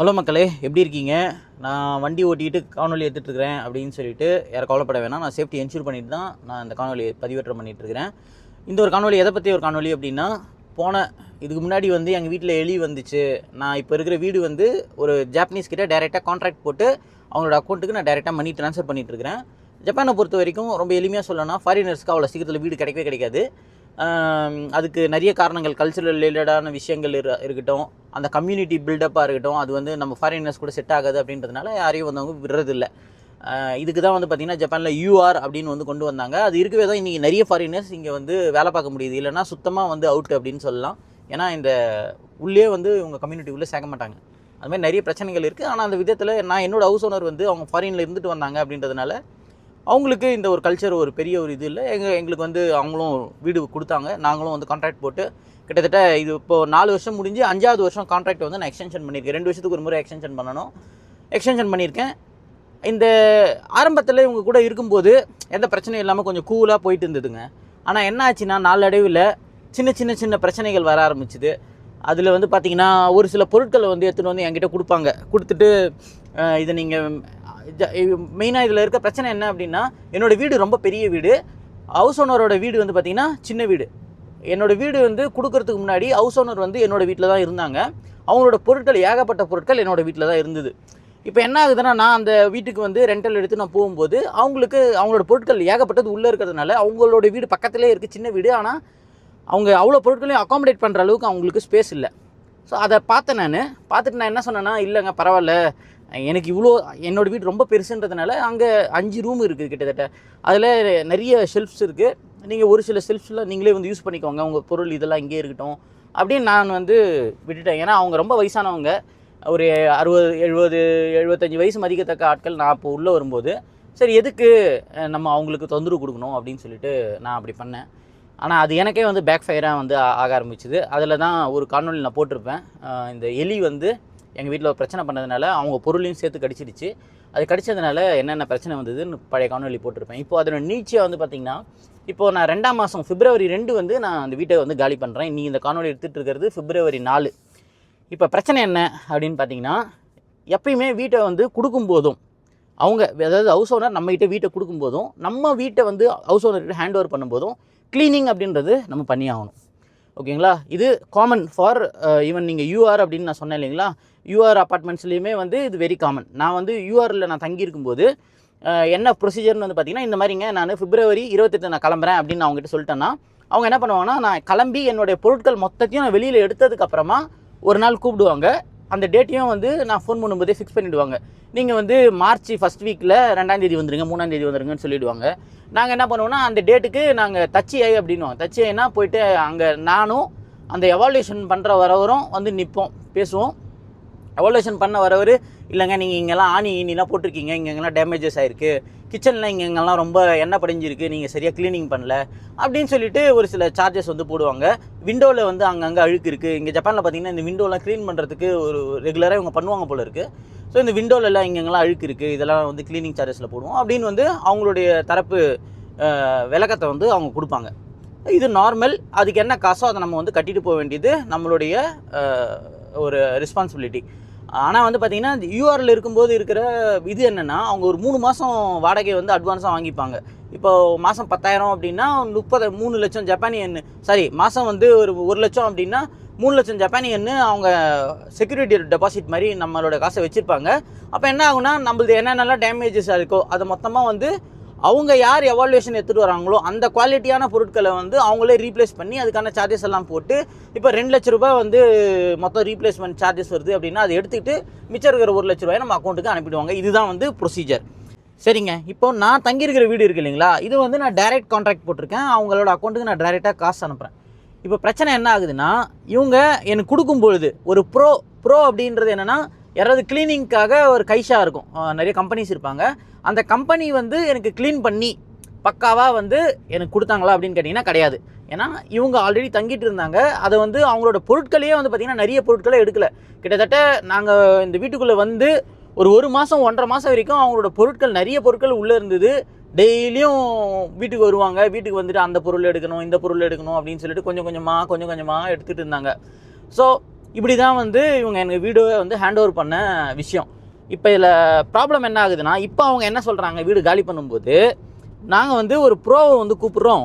Hello மக்களே எப்படி இருக்கீங்க? நான் வண்டி ஓட்டிகிட்டு காணொலி எடுத்துகிட்டுருக்குறேன் அப்படின்னு சொல்லிட்டு யாரும் கவலைப்பட வேணாம். நான் சேஃப்டி என்ஷூர் பண்ணிட்டு தான் நான் இந்த காணொலி பதிவேற்றம் பண்ணிகிட்ருக்கிறேன் இந்த ஒரு காணொலி எதை பற்றி ஒரு காணொலி அப்படின்னா போன இதுக்கு முன்னாடி வந்து எங்கள் வீட்டில் எலி வந்துச்சு. நான் இப்போ இருக்கிற வீடு வந்து ஒரு ஜாப்பனீஸ் கிட்ட டைரெக்டாக கான்ட்ராக்ட் போட்டு அவங்களோட அக்கௌண்ட்டுக்கு நான் டைரெக்டாக மணி ட்ரான்ஸ்ஃபர் பண்ணிகிட்ருக்கிறேன் ஜப்பானை பொறுத்த வரைக்கும் ரொம்ப எளிமையாக சொல்லணும்னா ஃபாரினர்ஸ்க்கு அவ்வளோ சீக்கிரத்தில் வீடு கிடைக்கவே கிடைக்காது. அதுக்கு நிறைய காரணங்கள் கல்ச்சுரல் ரிலேட்டடான விஷயங்கள் இரு இருக்கட்டும். அந்த கம்யூனிட்டி பில்டப்பாக இருக்கட்டும் அது வந்து நம்ம ஃபாரினர்ஸ் கூட செட் ஆகாது அப்படின்றதுனால யாரையும் வந்து அவங்க விடுறதில்ல இதுக்கு தான் வந்து பார்த்திங்கன்னா ஜப்பானில் யூஆர் அப்படின்னு வந்து கொண்டு வந்தாங்க. அது இருக்கவே தான் இன்றைக்கி நிறைய ஃபாரினர்ஸ் இங்கே வந்து வேலை பார்க்க முடியுது. இல்லைன்னா சுத்தமாக வந்து அவுட் அப்படின்னு சொல்லலாம். ஏன்னா இந்த உள்ளே வந்து இவங்க கம்யூனிட்டி உள்ளே சேர்க்க மாட்டாங்க. அது மாதிரி நிறைய பிரச்சனைகள் இருக்குது ஆனால் அந்த விதத்தில் நான் என்னோடய ஹவுஸ் ஓனர் வந்து அவங்க ஃபாரினில் இருந்துட்டு வந்தாங்க அப்படின்றதுனால அவங்களுக்கு இந்த ஒரு கல்ச்சர் ஒரு பெரிய ஒரு இது இல்லை. எங்கள் எங்களுக்கு வந்து அவங்களும் வீடு கொடுத்தாங்க. நாங்களும் வந்து கான்ட்ராக்ட் போட்டு கிட்டத்தட்ட இது இப்போ நாலு வருஷம் முடிஞ்சு அஞ்சாவது வருஷம் கான்ட்ராக்ட் வந்து நான் எக்ஸ்டென்ஷன் பண்ணியிருக்கேன். ரெண்டு வருஷத்துக்கு ஒரு முறை எக்ஸ்டென்ஷன் பண்ணணும். எக்ஸ்டென்ஷன் பண்ணியிருக்கேன். இந்த ஆரம்பத்தில் இவங்க கூட இருக்கும்போது எந்த பிரச்சனையும் இல்லாமல் கொஞ்சம் கூலாக போயிட்டு இருந்ததுங்க. ஆனால் என்ன ஆச்சுன்னா நாளடைவில் சின்ன சின்ன சின்ன பிரச்சனைகள் வர ஆரம்பிச்சுது. அதில் வந்து பார்த்தீங்கன்னா ஒரு சில பொருட்களை வந்து எடுத்துகிட்டு வந்து என்கிட்ட கொடுப்பாங்க. கொடுத்துட்டு இதை நீங்கள் மெயினாக இதில் இருக்க பிரச்சனை என்ன அப்படின்னா என்னோடய வீடு ரொம்ப பெரிய வீடு. ஹவுஸ் ஓனரோட வீடு வந்து பார்த்திங்கன்னா சின்ன வீடு. என்னோடய வீடு வந்து கொடுக்கறதுக்கு முன்னாடி ஹவுஸ் ஓனர் வந்து என்னோடய வீட்டில் தான் இருந்தாங்க. அவங்களோட பொருட்கள் ஏகப்பட்ட பொருட்கள் என்னோடய வீட்டில் தான் இருந்தது. இப்போ என்ன ஆகுதுன்னா நான் அந்த வீட்டுக்கு வந்து ரெண்டல் எடுத்து நான் போகும்போது அவங்களுக்கு அவங்களோட பொருட்கள் ஏகப்பட்டது உள்ளே இருக்கிறதுனால அவங்களோட வீடு பக்கத்துலேயே இருக்குது சின்ன வீடு. ஆனால் அவங்க அவ்வளோ பொருட்களையும் அகாமடேட் பண்ணுற அளவுக்கு அவங்களுக்கு ஸ்பேஸ் இல்லை. ஸோ அதை பார்த்தேன் நான் பார்த்துட்டு நான் என்ன சொன்னேன்னா இல்லைங்க பரவாயில்ல. எனக்கு இவ்வளோ என்னோடய வீடு ரொம்ப பெருசுன்றதுனால அங்கே அஞ்சு ரூம் இருக்குது கிட்டத்தட்ட. அதில் நிறைய ஷெல்ஃப்ஸ் இருக்குது நீங்கள் ஒரு சில ஷெல்ஃப்ஸில் நீங்களே வந்து யூஸ் பண்ணிக்கோங்க. உங்கள் பொருள் இதெல்லாம் இங்கே இருக்கட்டும். அப்படின்னு நான் வந்து விட்டுட்டேன். ஏன்னா அவங்க ரொம்ப வயசானவங்க. ஒரு அறுபது எழுபது எழுபத்தஞ்சு வயசு மதிக்கத்தக்க ஆட்கள் நான் இப்போ உள்ளே வரும்போது சரி எதுக்கு நம்ம அவங்களுக்கு தொந்தரவு கொடுக்கணும் அப்படின்னு சொல்லிட்டு நான் அப்படி பண்ணேன். ஆனால் அது எனக்கே வந்து பேக் ஃபயராக வந்து ஆக ஆரம்பிச்சுது. அதில் தான் ஒரு காணொலி நான் போட்டிருப்பேன். இந்த எலி வந்து எங்கள் வீட்டில் ஒரு பிரச்சனை பண்ணதுனால அவங்க பொருளையும் சேர்த்து கடிச்சிடுச்சு. அது கடிச்சதுனால என்னென்ன பிரச்சனை வந்ததுன்னு பழைய காணொலி போட்டிருப்பேன். இப்போ அதோட நீச்சியாக வந்து பார்த்திங்கன்னா இப்போது நான் ரெண்டாம் மாதம் பிப்ரவரி ரெண்டு வந்து நான் அந்த வீட்டை வந்து காலி பண்ணுறேன் நீ இந்த காணொலி எடுத்துகிட்டு இருக்கிறது பிப்ரவரி நாலு. இப்போ பிரச்சனை என்ன அப்படின்னு பார்த்தீங்கன்னா எப்பயுமே வீட்டை வந்து கொடுக்கும்போதும் அவங்க அதாவது ஹவுஸ் ஓனர் நம்மகிட்ட வீட்டை கொடுக்கும்போதும் நம்ம வீட்டை வந்து ஹவுஸ் ஓனர்கிட்ட ஹேண்ட் ஓவர் பண்ணும்போதும் க்ளீனிங் அப்படின்றது நம்ம பண்ணி ஆகணும். ஓகேங்களா? இது காமன் ஃபார் ஈவன் நீங்கள் யூஆர் அப்படின்னு நான் சொன்னேன் இல்லைங்களா? யூஆர் அப்பார்ட்மெண்ட்ஸ்லேயுமே வந்து இது வெரி காமன் நான் வந்து யூஆரில் நான் தங்கியிருக்கும்போது என்ன ப்ரொசீஜர்னு வந்து பார்த்தீங்கன்னா இந்த மாதிரிங்க நான் பிப்ரவரி இருபத்தெட்டு நான் கிளம்புறேன் அப்படின்னு நான் அவங்ககிட்ட சொல்லிட்டேன்னா அவங்க என்ன பண்ணுவாங்கன்னா நான் கிளம்பி என்னுடைய பொருட்கள் மொத்தத்தையும் நான் வெளியில் எடுத்ததுக்கப்புறமா ஒரு நாள் கூப்பிடுவாங்க. அந்த டேட்டையும் வந்து நான் ஃபோன் பண்ணும்போதே ஃபிக்ஸ் பண்ணிவிடுவாங்க நீங்கள் வந்து மார்ச் ஃபஸ்ட் வீக்கில் ரெண்டாந்தேதி வந்துருங்க மூணாந்தேதி வந்துருங்கன்னு சொல்லிவிடுவாங்க நாங்கள் என்ன பண்ணுவோம்னா அந்த டேட்டுக்கு நாங்கள் தச்சி ஐ அப்படின்னுவோம். தச்சி ஐனா போயிட்டு அங்கே நானும் அந்த எவால்யூஷன் பண்ணுற வரவரும் வந்து நிற்போம் பேசுவோம். எவல்யூஷன் பண்ண வரவர் இல்லைங்க நீங்கள் இங்கெல்லாம் ஆணி ஈனிலாம் போட்டிருக்கீங்க. இங்கெங்கெல்லாம் டேமேஜஸ் ஆயிருக்கு. கிச்சனில் இங்கே ரொம்ப எண்ணெய் படிஞ்சிருக்கு. நீங்கள் சரியாக க்ளீனிங் பண்ணல. அப்படின்னு சொல்லிட்டு ஒரு சில சார்ஜஸ் வந்து போடுவாங்க. விண்டோவில் வந்து அங்கங்கே அழுக்கு இருக்குது இங்கே ஜப்பானில் பார்த்தீங்கன்னா இந்த விண்டோலாம் க்ளீன் பண்ணுறதுக்கு ஒரு ரெகுலராக இவங்க பண்ணுவாங்க போல இருக்குது ஸோ இந்த விண்டோலெல்லாம் இங்கெங்கெல்லாம் அழுக்கு இருக்குது இதெல்லாம் வந்து க்ளீனிங் சார்ஜஸில் போடுவோம். அப்படின்னு வந்து அவங்களுடைய தரப்பு விளக்கத்தை வந்து அவங்க கொடுப்பாங்க. இது நார்மல் அதுக்கு என்ன காசோ அதை நம்ம வந்து கட்டிட்டு போக வேண்டியது நம்மளுடைய ஒரு ரெஸ்பான்சிபிலிட்டி ஆனால் வந்து பார்த்தீங்கன்னா யூஆரில் இருக்கும்போது இருக்கிற இது என்னென்னா அவங்க ஒரு மூணு மாதம் வாடகை வந்து அட்வான்ஸாக வாங்கிப்பாங்க. இப்போ மாதம் பத்தாயிரம் அப்படின்னா முப்பது மூணு லட்சம் ஜப்பானியன் சாரி மாதம் வந்து ஒரு ஒரு லட்சம் அப்படின்னா மூணு லட்சம் ஜப்பானியன்னு அவங்க செக்யூரிட்டி டெபாசிட் மாதிரி நம்மளோட காசை வச்சுருப்பாங்க. அப்போ என்ன ஆகுனா நம்மளது என்னென்னலாம் டேமேஜஸ் இருக்கோ அதை மொத்தமாக வந்து அவங்க யார் எவால்வேஷன் எடுத்துகிட்டு வராங்களோ அந்த குவாலிட்டியான பொருட்களை வந்து அவங்களே ரீப்ளேஸ் பண்ணி அதுக்கான சார்ஜஸ் எல்லாம் போட்டு இப்போ ரெண்டு லட்ச ரூபாய் வந்து மொத்தம் ரீப்ளேஸ்மெண்ட் சார்ஜஸ் வருது அப்படின்னா அதை எடுத்துக்கிட்டு மிச்சம் இருக்கிற ஒரு லட்ச ரூபாயை நம்ம அக்கௌண்ட்டுக்கு அனுப்பிடுவாங்க. இதுதான் வந்து ப்ரொசீஜர் சரிங்க. இப்போ நான் தங்கியிருக்கிற வீடு இருக்கு இல்லைங்களா? இது வந்து நான் டைரக்ட் கான்ட்ராக்ட் போட்டிருக்கேன். அவங்களோட அக்கௌண்ட்டுக்கு நான் டைரெக்டாக காசு அனுப்புகிறேன் இப்போ பிரச்சனை என்ன ஆகுதுன்னா இவங்க எனக்கு கொடுக்கும் பொழுது ஒரு ப்ரோ ப்ரோ அப்படின்றது என்னென்னா யாராவது க்ளீனிங்க்காக ஒரு கைஷா இருக்கும். நிறைய கம்பெனிஸ் இருப்பாங்க. அந்த கம்பெனி வந்து எனக்கு க்ளீன் பண்ணி பக்காவாக வந்து எனக்கு கொடுத்தாங்களா அப்படின்னு கேட்டிங்கன்னா கிடையாது. ஏன்னா இவங்க ஆல்ரெடி தங்கிட்டு இருந்தாங்க. அதை வந்து அவங்களோட பொருட்களையே வந்து பார்த்திங்கன்னா நிறைய பொருட்களை எடுக்கல. கிட்டத்தட்ட நாங்கள் இந்த வீட்டுக்குள்ளே வந்து ஒரு ஒரு மாதம் ஒன்றரை மாதம் வரைக்கும் அவங்களோட பொருட்கள் நிறைய பொருட்கள் உள்ளே இருந்தது. டெய்லியும் வீட்டுக்கு வருவாங்க. வீட்டுக்கு வந்துட்டு அந்த பொருள் எடுக்கணும் இந்த பொருள் எடுக்கணும் அப்படின்னு சொல்லிட்டு கொஞ்சம் கொஞ்சமாக கொஞ்சம் கொஞ்சமாக எடுத்துகிட்டு இருந்தாங்க. ஸோ இப்படி தான் வந்து இவங்க எனக்கு வீடியோவை வந்து ஹேண்ட் ஓவர் பண்ண விஷயம். இப்போ இதில் ப்ராப்ளம் என்ன ஆகுதுன்னா இப்போ அவங்க என்ன சொல்கிறாங்க வீடு காலி பண்ணும்போது நாங்கள் வந்து ஒரு ப்ரோவை வந்து கூப்பிட்றோம்.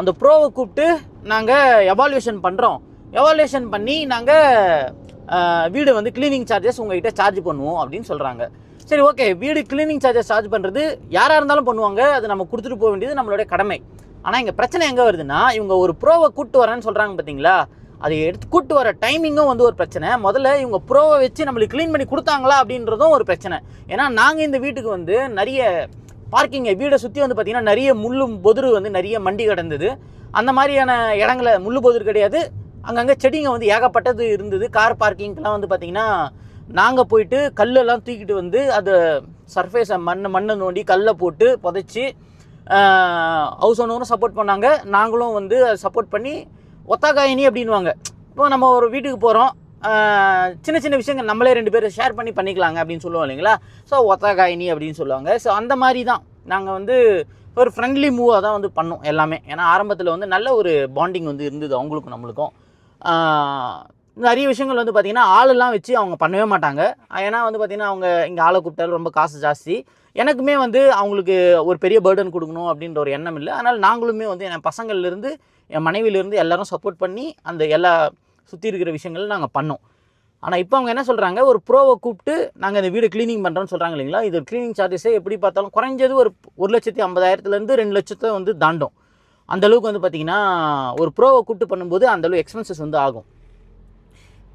அந்த ப்ரோவை கூப்பிட்டு நாங்கள் எவால்யூஷன் பண்ணுறோம் எவால்யூஷன் பண்ணி நாங்கள் வீடு வந்து க்ளீனிங் சார்ஜஸ் உங்ககிட்ட சார்ஜ் பண்ணுவோம் அப்படின்னு சொல்கிறாங்க சரி ஓகே வீடு க்ளீனிங் சார்ஜஸ் சார்ஜ் பண்ணுறது யாராக இருந்தாலும் பண்ணுவாங்க. அது நம்ம கொடுத்துட்டு போக வேண்டியது நம்மளுடைய கடமை. ஆனால் இங்கே பிரச்சனை எங்கே வருதுன்னா இவங்க ஒரு ப்ரோவை கூப்பிட்டு வரேன்னு சொல்கிறாங்க பார்த்தீங்களா அதை எடுத்து கூட்டு வர டைமிங்கும் வந்து ஒரு பிரச்சனை. முதல்ல இவங்க ப்ரோவை வச்சு நம்மளுக்கு க்ளீன் பண்ணி கொடுத்தாங்களா அப்படின்றதும் ஒரு பிரச்சனை. ஏன்னா நாங்கள் இந்த வீட்டுக்கு வந்து நிறைய பார்க்கிங்கை வீடை சுற்றி வந்து பார்த்திங்கன்னா நிறைய முள்ளும் பொதுரு வந்து நிறைய மண்டி கிடந்தது. அந்த மாதிரியான இடங்கள முள்ளு பொதுரு கிடையாது. அங்கங்கே செடிங்க வந்து ஏகப்பட்டது இருந்தது. கார் பார்க்கிங்க்கெலாம் வந்து பார்த்திங்கன்னா நாங்கள் போயிட்டு கல்லெல்லாம் தூக்கிட்டு வந்து அதை சர்ஃபேஸை மண் மண்ணை நோண்டி கல்லை போட்டு புதைச்சி ஹவுஸ் ஓனரும் சப்போர்ட் பண்ணாங்க. நாங்களும் வந்து அதை சப்போர்ட் பண்ணி ஒத்தாக்காயினி அப்படின்வாங்க இப்போ நம்ம ஒரு வீட்டுக்கு போகிறோம் சின்ன சின்ன விஷயங்கள் நம்மளே ரெண்டு பேரும் ஷேர் பண்ணி பண்ணிக்கலாங்க அப்படின்னு சொல்லுவோம் இல்லைங்களா? ஸோ ஒத்தாக்காயினி அப்படின்னு சொல்லுவாங்க. ஸோ அந்த மாதிரி தான். நாங்கள் வந்து ஒரு ஃப்ரெண்ட்லி மூவாக தான் வந்து பண்ணோம் எல்லாமே. ஏன்னா ஆரம்பத்தில் வந்து நல்ல ஒரு பாண்டிங் வந்து இருந்தது அவங்களுக்கும் நம்மளுக்கும். நிறைய விஷயங்கள் வந்து பார்த்திங்கன்னா ஆளெல்லாம் வச்சு அவங்க பண்ணவே மாட்டாங்க. ஏன்னா வந்து பார்த்திங்கன்னா அவங்க இங்கே ஆளை கூப்பிட்டாலும் ரொம்ப காசு ஜாஸ்தி. எனக்குமே வந்து அவங்களுக்கு ஒரு பெரிய பேர்டன் கொடுக்கணும் அப்படின்ற ஒரு எண்ணம் இல்லை. அதனால் நாங்களுமே வந்து என் பசங்கள்லேருந்து என் மனைவியிலேருந்து எல்லோரும் சப்போர்ட் பண்ணி அந்த எல்லா சுற்றி இருக்கிற விஷயங்கள் நாங்கள் பண்ணோம். ஆனால் இப்போ அவங்க என்ன சொல்கிறாங்க ஒரு ப்ரோவை கூப்பிட்டு நாங்கள் இந்த வீடு க்ளீனிங் பண்ணுறோன்னு சொல்கிறாங்க இல்லைங்களா? இது க்ளீனிங் சார்ஜஸே எப்படி பார்த்தாலும் குறைஞ்சது ஒரு ஒரு லட்சத்தி ஐம்பதாயிரத்துலேருந்து ரெண்டு லட்சத்தை வந்து தாண்டும். அந்தளவுக்கு வந்து பார்த்திங்கன்னா ஒரு ப்ரோவை கூப்பிட்டு பண்ணும்போது அந்தளவு எக்ஸ்பென்சஸ் வந்து ஆகும்.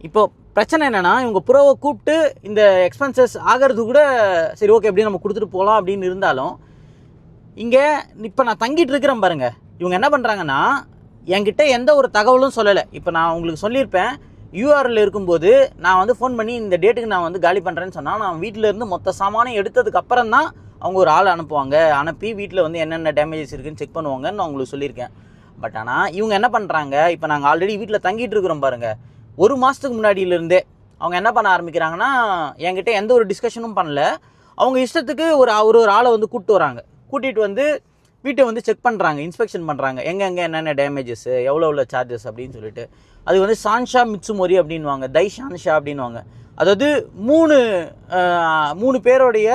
இப்போது பிரச்சனை என்னென்னா இவங்க ப்ரோவை கூப்பிட்டு இந்த எக்ஸ்பென்சஸ் ஆகிறது கூட சரி ஓகே எப்படி நம்ம கொடுத்துட்டு போகலாம் அப்படின்னு இருந்தாலும் இங்கே இப்போ நான் தங்கிட்டு இருக்கிறேன் பாருங்கள் இவங்க என்ன பண்ணுறாங்கன்னா என்கிட்ட எந்த ஒரு தகவலும் சொல்லலை. இப்போ நான் உங்களுக்கு சொல்லியிருப்பேன் யூஆரில் இருக்கும்போது நான் வந்து ஃபோன் பண்ணி இந்த டேட்டுக்கு நான் வந்து காலி பண்ணுறேன்னு சொன்னால் நான் வீட்டில் இருந்து மொத்த சாமானும் எடுத்ததுக்கு அப்புறம் தான் அவங்க ஒரு ஆள் அனுப்புவாங்க. அனுப்பி வீட்டில் வந்து என்னென்ன டேமேஜஸ் இருக்குன்னு செக் பண்ணுவாங்கன்னு நான் உங்களுக்கு சொல்லியிருக்கேன். பட் ஆனால் இவங்க என்ன பண்ணுறாங்க இப்போ நாங்கள் ஆல்ரெடி வீட்டில் தங்கிட்டு இருக்கிறோம் பாருங்கள் ஒரு மாதத்துக்கு முன்னாடியிலேருந்தே அவங்க என்ன பண்ண ஆரம்பிக்கிறாங்கன்னா என்கிட்ட எந்த ஒரு டிஸ்கஷனும் பண்ணல. அவங்க இஷ்டத்துக்கு ஒரு ஒரு ஒரு ஆளை வந்து கூப்பிட்டு வராங்க. கூட்டிகிட்டு வந்து வீட்டை வந்து செக் பண்ணுறாங்க இன்ஸ்பெக்ஷன் பண்ணுறாங்க எங்கே எங்கே என்னென்ன டேமேஜஸ் எவ்வளோ எவ்வளோ சார்ஜஸ் அப்படின்னு சொல்லிட்டு. அது வந்து சான்ஷா மிட்சுமொரி அப்படின்வாங்க தை ஷான்ஷா அப்படின்வாங்க அதாவது மூணு மூணு பேருடைய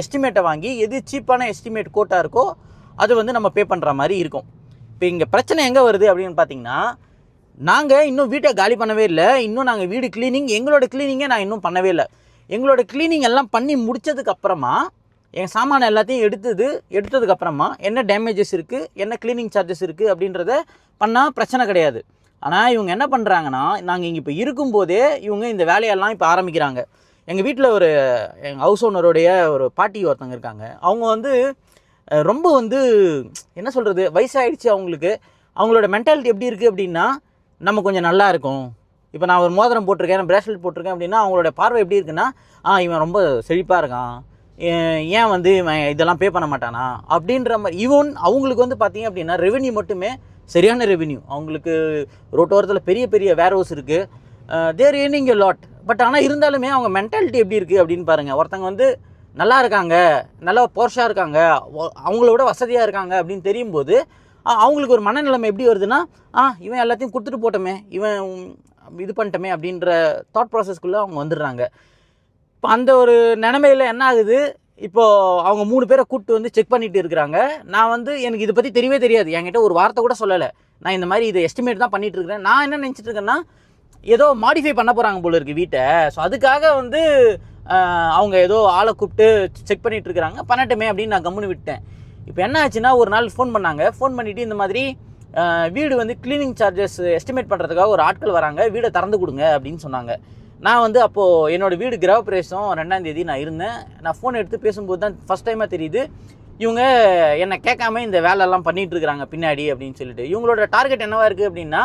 எஸ்டிமேட்டை வாங்கி எது சீப்பான எஸ்டிமேட் கோட்டாக இருக்கோ அது வந்து நம்ம பே பண்ணுற மாதிரி இருக்கும். இப்போ இங்கே பிரச்சனை எங்கே வருது அப்படின்னு பார்த்தீங்கன்னா நாங்கள் இன்னும் வீட்டை காலி பண்ணவே இல்லை. இன்னும் நாங்கள் வீடு க்ளீனிங் எங்களோட க்ளீனிங்கை நான் இன்னும் பண்ணவே இல்லை. எங்களோட க்ளீனிங் எல்லாம் பண்ணி முடித்ததுக்கப்புறமா என் சாமான எல்லாத்தையும் எடுத்தது எடுத்ததுக்கப்புறமா என்ன டேமேஜஸ் இருக்குது என்ன க்ளீனிங் சார்ஜஸ் இருக்குது அப்படின்றத பண்ணால் பிரச்சனை கிடையாது. ஆனால் இவங்க என்ன பண்ணுறாங்கன்னா நாங்கள் இங்கே இப்போ இருக்கும்போதே இவங்க இந்த வேலையெல்லாம் இப்போ ஆரம்பிக்கிறாங்க. எங்கள் வீட்டில் ஒரு எங்கள் ஹவுஸ் ஓனருடைய ஒரு பாட்டி ஒருத்தவங்க இருக்காங்க. அவங்க வந்து ரொம்ப வந்து என்ன சொல்கிறது வயசாயிடுச்சு அவங்களுக்கு. அவங்களோட மென்டாலிட்டி எப்படி இருக்குது அப்படின்னா நம்ம கொஞ்சம் நல்லா இருக்கும். இப்போ நான் ஒரு மோதிரம் போட்டிருக்கேன் ப்ரேஸ்லெட் போட்டிருக்கேன் அப்படின்னா அவங்களோட பார்வை எப்படி இருக்குன்னா ஆ இவன் ரொம்ப செழிப்பாக இருக்கான். ஏன் வந்து இவன் இதெல்லாம் பே பண்ண மாட்டானா? அப்படின்ற மாதிரி ஈவன் அவங்களுக்கு வந்து பார்த்தீங்க அப்படின்னா ரெவென்யூ மட்டுமே சரியான ரெவென்யூ அவங்களுக்கு ரோட்டோரத்தில் பெரிய பெரிய வேர் ஹவுஸ் இருக்குது there earning a lot but ஆனால் இருந்தாலுமே அவங்க மென்டாலிட்டி எப்படி இருக்குது அப்படின்னு பாருங்கள் ஒருத்தங்க வந்து நல்லா இருக்காங்க நல்லா போர்ஷாக இருக்காங்க அவங்கள விட வசதியாக இருக்காங்க அப்படின்னு தெரியும் போது அவங்களுக்கு ஒரு மனநிலைமை எப்படி வருதுன்னா ஆ இவன் எல்லாத்தையும் கொடுத்துட்டு போட்டோமே இவன் இது பண்ணிட்டோமே அப்படின்ற தாட் ப்ராசஸ்க்குள்ளே அவங்க வந்துடுறாங்க. இப்போ அந்த ஒரு நிலைமையில் என்ன ஆகுது? இப்போது அவங்க மூணு பேரை கூப்பிட்டு வந்து செக் பண்ணிட்டு இருக்கிறாங்க. நான் வந்து எனக்கு இதை பற்றி தெரியவே தெரியாது. என்கிட்ட ஒரு வார்த்தை கூட சொல்லலை. நான் இந்த மாதிரி இதை எஸ்டிமேட் தான் பண்ணிகிட்டு இருக்கிறேன். நான் என்ன நினச்சிட்டு இருக்கேன்னா ஏதோ மாடிஃபை பண்ண போகிறாங்க போல இருக்குது வீட்டை. ஸோ அதுக்காக வந்து அவங்க ஏதோ ஆளை கூப்பிட்டு செக் பண்ணிகிட்டு இருக்கிறாங்க. பண்ணட்டுமே அப்படின்னு நான் கம்முன்னு விட்டேன் இப்போ என்ன ஆச்சுன்னா ஒரு நாள் ஃபோன் பண்ணாங்க. ஃபோன் பண்ணிவிட்டு இந்த மாதிரி வீடு வந்து க்ளீனிங் சார்ஜஸ் எஸ்டிமேட் பண்ணுறதுக்காக ஒரு ஆட்கள் வராங்க. வீடை திறந்து கொடுங்க அப்படின்னு சொன்னாங்க. நான் வந்து அப்போது என்னோடய வீடு கிரகப்பிரவேசம் ரெண்டாம் தேதி நான் இருந்தேன். நான் ஃபோன் எடுத்து பேசும்போது தான் ஃபஸ்ட் டைமாக தெரியுது. இவங்க என்னை கேட்காம இந்த வேலையெல்லாம் பண்ணிட்டு இருக்கிறாங்க பின்னாடி அப்படின்னு சொல்லிட்டு. இவங்களோட டார்கெட் என்னவாக இருக்குது அப்படின்னா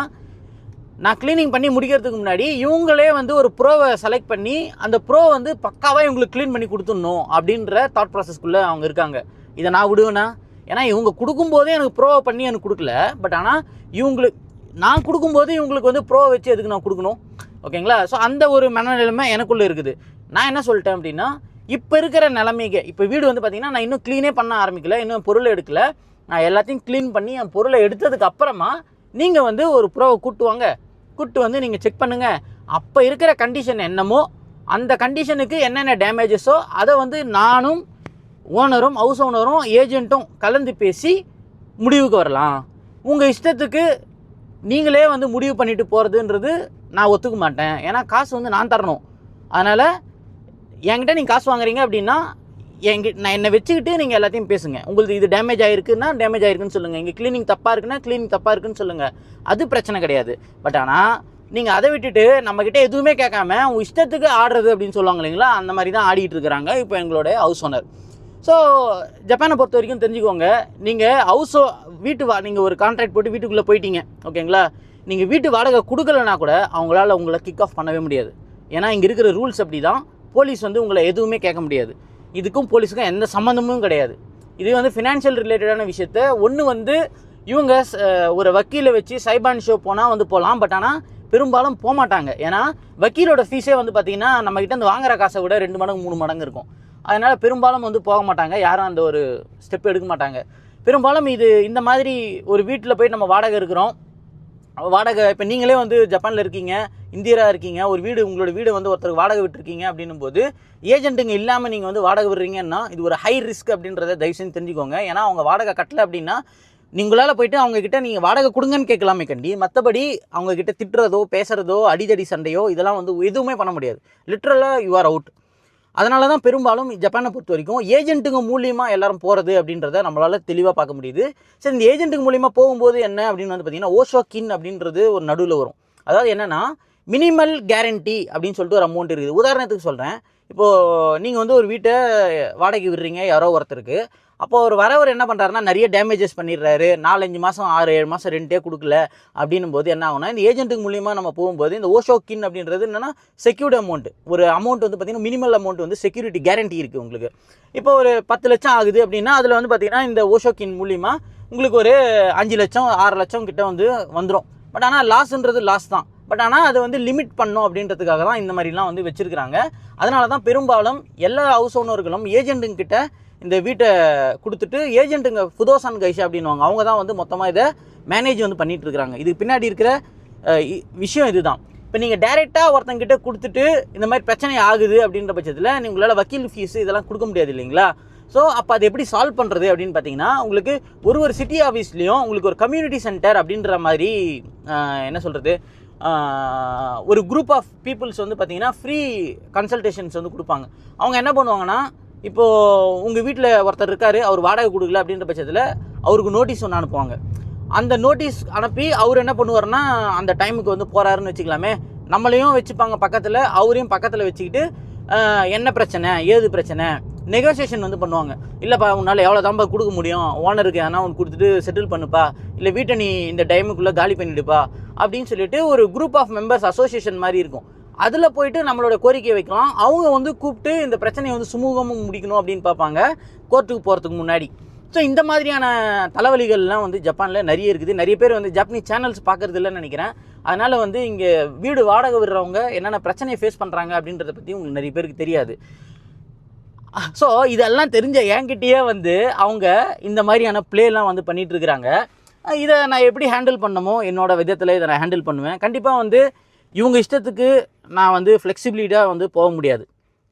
நான் க்ளீனிங் பண்ணி முடிக்கிறதுக்கு முன்னாடி இவங்களே வந்து ஒரு ப்ரோவை செலக்ட் பண்ணி அந்த ப்ரோ வந்து பக்காவாக இவங்களுக்கு க்ளீன் பண்ணி கொடுத்துடணும் அப்படின்ற தாட் ப்ராசஸ்க்குள்ளே அவங்க இருக்காங்க. இதை நான் விடுவேனா? ஏன்னா இவங்க கொடுக்கும்போதே எனக்கு ப்ரோவை பண்ணி எனக்கு கொடுக்கல. பட் ஆனால் இவங்களுக்கு நான் கொடுக்கும்போது இவங்களுக்கு வந்து ப்ரோ வச்சு எதுக்கு நான் கொடுக்கணும்? ஓகேங்களா ஸோ அந்த ஒரு மனநிலைமை எனக்குள்ளே இருக்குது. நான் என்ன சொல்லிட்டேன் அப்படின்னா இப்போ இருக்கிற நிலைமைக்கு இப்போ வீடு வந்து பார்த்திங்கன்னா நான் இன்னும் க்ளீனே பண்ண ஆரம்பிக்கல இன்னும் பொருளை எடுக்கல. நான் எல்லாத்தையும் க்ளீன் பண்ணி என் பொருளை எடுத்ததுக்கு அப்புறமா நீங்கள் வந்து ஒரு ப்ரோவை கூட்டுவாங்க கூட்டு வந்து நீங்கள் செக் பண்ணுங்கள் அப்போ இருக்கிற கண்டிஷன் என்னமோ அந்த கண்டிஷனுக்கு என்னென்ன டேமேஜஸோ அதை வந்து நானும் ஓனரும் ஹவுஸ் ஓனரும் ஏஜென்ட்டும் கலந்து பேசி முடிவுக்கு வரலாம். உங்கள் இஷ்டத்துக்கு நீங்களே வந்து முடிவு பண்ணிட்டு போகிறதுன்றது நான் ஒத்துக்க மாட்டேன். ஏன்னா காசு வந்து நான் தரணும். அதனால் என்கிட்ட நீங்கள் காசு வாங்குறீங்க அப்படின்னா எங்கிட்ட நான் என்னை வச்சுக்கிட்டு நீங்கள் எல்லாத்தையும் பேசுங்க. உங்களுக்கு இது டேமேஜ் ஆகிருக்குன்னா டேமேஜ் ஆகிருக்குன்னு சொல்லுங்கள் இங்கே க்ளீனிங் தப்பாக இருக்குன்னா க்ளீனிங் தப்பாக இருக்குன்னு சொல்லுங்கள் அது பிரச்சனை கிடையாது. பட் ஆனால் நீங்கள் அதை விட்டுட்டு நம்மக்கிட்ட எதுவுமே கேட்காம உங்கள் இஷ்டத்துக்கு ஆடுறது அப்படின்னு சொல்லுவாங்க இல்லைங்களா? அந்த மாதிரி தான் ஆடிட்டு இருக்கிறாங்க. இப்போ எங்களுடைய ஹவுஸ் ஓனர் ஸோ ஜப்பானை பொறுத்த வரைக்கும் தெரிஞ்சுக்கோங்க நீங்கள் ஹவுஸோ வீட்டு வா நீங்கள் ஒரு கான்ட்ராக்ட் போட்டு வீட்டுக்குள்ளே போயிட்டீங்க. ஓகேங்களா நீங்கள் வீட்டு வாடகை கொடுக்கலனா கூட அவங்களால உங்களை கிக் ஆஃப் பண்ணவே முடியாது. ஏன்னா இங்கே இருக்கிற ரூல்ஸ் அப்படி தான் போலீஸ் வந்து உங்களை எதுவுமே கேட்க முடியாது. இதுக்கும் போலீஸுக்கும் எந்த சம்மந்தமும் கிடையாது. இது வந்து ஃபினான்ஷியல் ரிலேட்டடான விஷயத்த. ஒன்று வந்து இவங்க ஒரு வக்கீலை வச்சு சைபான் ஷோ போனால் வந்து போகலாம் பட் ஆனால் பெரும்பாலும் போக மாட்டாங்க ஏன்னா வக்கீலோட ஃபீஸே வந்து பார்த்தீங்கன்னா நம்மக்கிட்ட அந்த வாங்குற காசை விட ரெண்டு மடங்கு மூணு மடங்கு இருக்கும். அதனால் பெரும்பாலும் வந்து போக மாட்டாங்க. யாரும் அந்த ஒரு ஸ்டெப் எடுக்க மாட்டாங்க. பெரும்பாலும் இது இந்த மாதிரி ஒரு வீட்டில் போய் நம்ம வாடகை இருக்கிறோம். வாடகை இப்போ நீங்களே வந்து ஜப்பானில் இருக்கீங்க இந்தியராக இருக்கீங்க ஒரு வீடு உங்களோட வீடு வந்து ஒருத்தருக்கு வாடகை விட்டுருக்கீங்க அப்படின்னும் போது ஏஜென்ட்டுங்க இல்லாமல் நீங்கள் வந்து வாடகை விடுறீங்கன்னா இது ஒரு ஹை ரிஸ்க் அப்படின்றத தயவு செஞ்சு தெரிஞ்சுக்கோங்க. ஏன்னா அவங்க வாடகை கட்டலை அப்படின்னா நீங்களால் போயிட்டு அவங்கக்கிட்ட நீங்கள் வாடகை கொடுங்கன்னு கேட்கலாமே கண்டி. மற்றபடி அவங்க கிட்ட திட்டுறதோ பேசுகிறதோ அடிதடி சண்டையோ இதெல்லாம் வந்து எதுவுமே பண்ண முடியாது. லிட்ரலாக யூ ஆர் அவுட் அதனால தான் பெரும்பாலும் ஜப்பானை பொறுத்த வரைக்கும் ஏஜென்ட்டுங்க மூலியமாக எல்லாரும் போகிறது அப்படின்றத நம்மளால் தெளிவாக பார்க்க முடியுது. சரி இந்த ஏஜென்ட்டுங்க மூலியமாக போகும்போது என்ன அப்படின்னு வந்து பார்த்தீங்கன்னா ஓஷோ கின் அப்படின்றது ஒரு நடுவில் வரும். அதாவது என்னென்னா மினிமல் கேரண்டி அப்படின்னு சொல்லிட்டு ஒரு அமௌண்ட் இருக்குது. உதாரணத்துக்கு சொல்கிறேன் இப்போது நீங்கள் வந்து ஒரு வீட்டை வாடகைக்கு விடுறீங்க யாரோ ஒருத்தருக்கு. அப்போ ஒரு வரவர் என்ன பண்ணுறாருன்னா நிறைய டேமேஜஸ் பண்ணிடுறாரு. நாலஞ்சு மாதம் ஆறு ஏழு மாதம் ரெண்டே கொடுக்கல அப்படின்னும் போது என்ன ஆகுனா இந்த ஏஜென்ட்டுக்கு மூலியமாக நம்ம போகும்போது இந்த ஓஷோ கின் அப்படின்றது என்னென்னா செக்யூர்டு அமௌண்ட் ஒரு அமௌண்ட் வந்து பார்த்திங்கன்னா மினிமல் அமௌண்ட் வந்து செக்யூரிட்டி கேரண்டி இருக்குது உங்களுக்கு. இப்போ ஒரு பத்து லட்சம் ஆகுது அப்படின்னா அதில் வந்து பார்த்திங்கன்னா இந்த ஓஷோ கின் மூலியமா உங்களுக்கு ஒரு அஞ்சு லட்சம் ஆறு லட்சம் கிட்ட வந்து வந்துடும் பட் ஆனால் லாஸ்ன்றது லாஸ் தான். பட் ஆனால் அதை வந்து லிமிட் பண்ணும் அப்படின்றதுக்காக தான் இந்த மாதிரிலாம் வந்து வச்சுருக்கிறாங்க. அதனால தான் பெரும்பாலும் எல்லா ஹவுஸ் ஓனர்களும் ஏஜென்ட்டுங்கிட்ட இந்த வீட்டை கொடுத்துட்டு ஏஜென்ட்டுங்க ஃபுதோசான் கைஷா அப்படின்வாங்க அவங்க தான் வந்து மொத்தமாக இதை மேனேஜ் வந்து பண்ணிகிட்டு இருக்கிறாங்க இதுக்கு பின்னாடி இருக்கிற இ- விஷயம் இதுதான். இப்போ நீங்கள் டேரெக்டாக ஒருத்தங்கிட்ட கொடுத்துட்டு இந்த மாதிரி பிரச்சனை ஆகுது அப்படின்ற பட்சத்தில் உங்களால் வக்கீல் ஃபீஸ் இதெல்லாம் கொடுக்க முடியாது இல்லைங்களா? ஸோ அப்போ அது எப்படி சால்வ் பண்ணுறது அப்படின்னு பார்த்தீங்கன்னா உங்களுக்கு ஒரு ஒரு சிட்டி ஆஃபீஸ்லேயும் உங்களுக்கு ஒரு கம்யூனிட்டி சென்டர் அப்படின்ற மாதிரி என்ன சொல்கிறது ஒரு குரூப் ஆஃப் பீப்புள்ஸ் வந்து பார்த்தீங்கன்னா ஃப்ரீ கன்சல்டேஷன்ஸ் வந்து கொடுப்பாங்க. அவங்க என்ன பண்ணுவாங்கன்னா இப்போது உங்கள் வீட்டில் ஒருத்தர் இருக்கார் அவர் வாடகை கொடுக்கல அப்படின்ற பட்சத்தில் அவருக்கு நோட்டீஸ் ஒன்று அனுப்புவாங்க. அந்த நோட்டீஸ் அனுப்பி அவர் என்ன பண்ணுவார்னா அந்த டைமுக்கு வந்து போகிறாருன்னு வச்சுக்கலாமே. நம்மளையும் வச்சுப்பாங்க பக்கத்தில் அவரையும் பக்கத்தில் வச்சுக்கிட்டு என்ன பிரச்சனை ஏது பிரச்சனை? நெகோசியேஷன் வந்து பண்ணுவாங்க. இல்லைப்பா உன்னால் எவ்வளோ தான்ப்பா கொடுக்க முடியும்? ஓனருக்கு ஆனால் ஒன்று கொடுத்துட்டு செட்டில் பண்ணுப்பா. இல்லை வீட்டை நீ இந்த டைமுக்குள்ளே காலி பண்ணிவிடுப்பா அப்படின்னு சொல்லிட்டு ஒரு குரூப் ஆஃப் மெம்பர்ஸ் அசோசியேஷன் மாதிரி இருக்கும். அதில் போயிட்டு நம்மளோட கோரிக்கையை வைக்கலாம். அவங்க வந்து கூப்பிட்டு இந்த பிரச்சனையை வந்து சுமூகமும் முடிக்கணும் அப்படின்னு பார்ப்பாங்க. கோர்ட்டுக்கு போகிறதுக்கு முன்னாடி. ஸோ இந்த மாதிரியான தலைவலிகள்லாம் வந்து ஜப்பானில் நிறைய இருக்குது. நிறைய பேர் வந்து ஜப்பனீஸ் சேனல்ஸ் பார்க்குறது இல்லைன்னு நினைக்கிறேன். அதனால் வந்து இங்கே வீடு வாடகை விடுறவங்க என்னென்ன பிரச்சனையை ஃபேஸ் பண்ணுறாங்க அப்படின்றத பற்றி உங்களுக்கு நிறைய பேருக்கு தெரியாது. ஸோ இதெல்லாம் தெரிஞ்ச என்கிட்டயே வந்து அவங்க இந்த மாதிரியான ப்ளேலாம் வந்து பண்ணிகிட்ருக்குறாங்க இதை நான் எப்படி ஹேண்டில் பண்ணமோ என்னோட விதத்தில் இதை நான் ஹேண்டில் பண்ணுவேன். கண்டிப்பாக வந்து இவங்க இஷ்டத்துக்கு நான் வந்து ஃப்ளெக்சிபிலிட்டியாக வந்து போக முடியாது.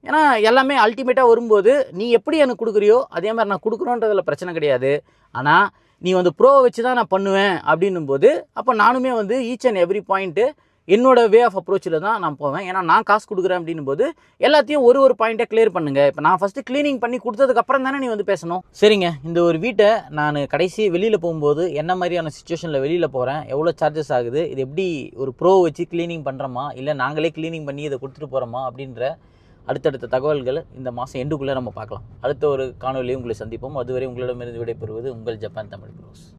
ஏன்னா எல்லாமே அல்டிமேட்டாக வரும்போது நீ எப்படி எனக்கு கொடுக்குறியோ அதே மாதிரி நான் கொடுக்குறோன்றதில் பிரச்சனை கிடையாது. ஆனால் நீ வந்து ப்ரோவை வச்சு தான் நான் பண்ணுவேன் அப்படின்னும் போது அப்போ நானுமே வந்து ஈச் அண்ட் எவ்ரி பாயிண்ட்டு என்னோடய வே ஆஃப் அப்ரோச்சில் தான் நான் போவேன். ஏன்னா நான் காசு கொடுக்குறேன் அப்படின்னும் போது எல்லாத்தையும் ஒரு ஒரு பாயிண்ட்டை கிளியர் பண்ணுங்க. இப்போ நான் ஃபஸ்ட்டு க்ளீனிங் பண்ணி கொடுத்ததுக்கப்புறம் தானே நீ வந்து பேசணும்? சரிங்க. இந்த ஒரு வீட்டை நான் கடைசி வெளியில் போகும்போது என்ன மாதிரியான சுச்சுவேஷனில் வெளியில் போகிறேன் எவ்வளோ சார்ஜஸ் ஆகுது? இது எப்படி ஒரு ப்ரோ வச்சு க்ளீனிங் பண்ணுறோமா இல்லை நாங்களே க்ளீனிங் பண்ணி இதை கொடுத்துட்டு போகிறோமா அப்படின்ற அடுத்தடுத்த தகவல்கள் இந்த மாதம் எண்டுக்குள்ளே நம்ம பார்க்கலாம். அடுத்த ஒரு காணொலியை உங்களை சந்திப்போம். அதுவரை உங்களிடமிருந்து விடைபெறுவது உங்கள் ஜப்பான் தமிழ் ப்ரோஸ்